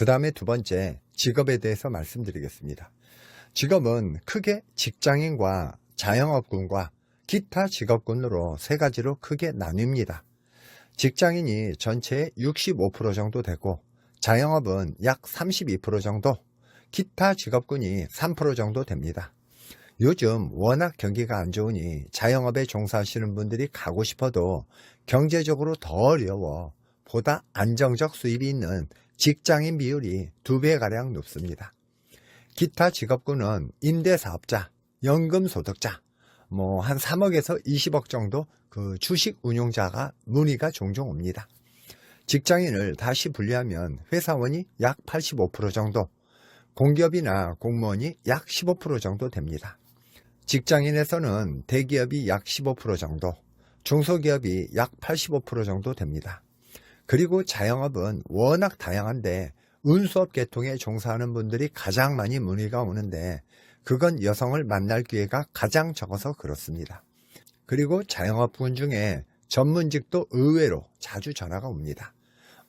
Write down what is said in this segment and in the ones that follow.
그 다음에 두 번째, 직업에 대해서 말씀드리겠습니다. 직업은 크게 직장인과 자영업군과 기타 직업군으로 세 가지로 크게 나뉩니다. 직장인이 전체의 65% 정도 되고, 자영업은 약 32% 정도, 기타 직업군이 3% 정도 됩니다. 요즘 워낙 경기가 안 좋으니 자영업에 종사하시는 분들이 가고 싶어도 경제적으로 더 어려워 보다 안정적 수입이 있는 직장인 비율이 두 배가량 높습니다. 기타 직업군은 임대사업자, 연금소득자, 뭐 한 3억에서 20억 정도 그 주식 운용자가 문의가 종종 옵니다. 직장인을 다시 분리하면 회사원이 약 85% 정도, 공기업이나 공무원이 약 15% 정도 됩니다. 직장인에서는 대기업이 약 15% 정도, 중소기업이 약 85% 정도 됩니다. 그리고 자영업은 워낙 다양한데 운수업 계통에 종사하는 분들이 가장 많이 문의가 오는데 그건 여성을 만날 기회가 가장 적어서 그렇습니다. 그리고 자영업군 중에 전문직도 의외로 자주 전화가 옵니다.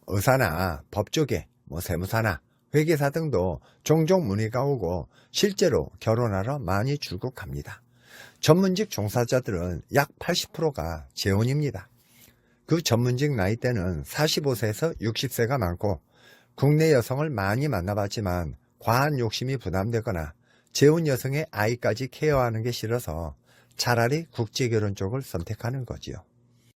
의사나 법조계, 뭐 세무사나 회계사 등도 종종 문의가 오고 실제로 결혼하러 많이 출국합니다. 전문직 종사자들은 약 80%가 재혼입니다. 그 전문직 나이대는 45세에서 60세가 많고 국내 여성을 많이 만나봤지만 과한 욕심이 부담되거나 재혼 여성의 아이까지 케어하는 게 싫어서 차라리 국제결혼 쪽을 선택하는 거지요.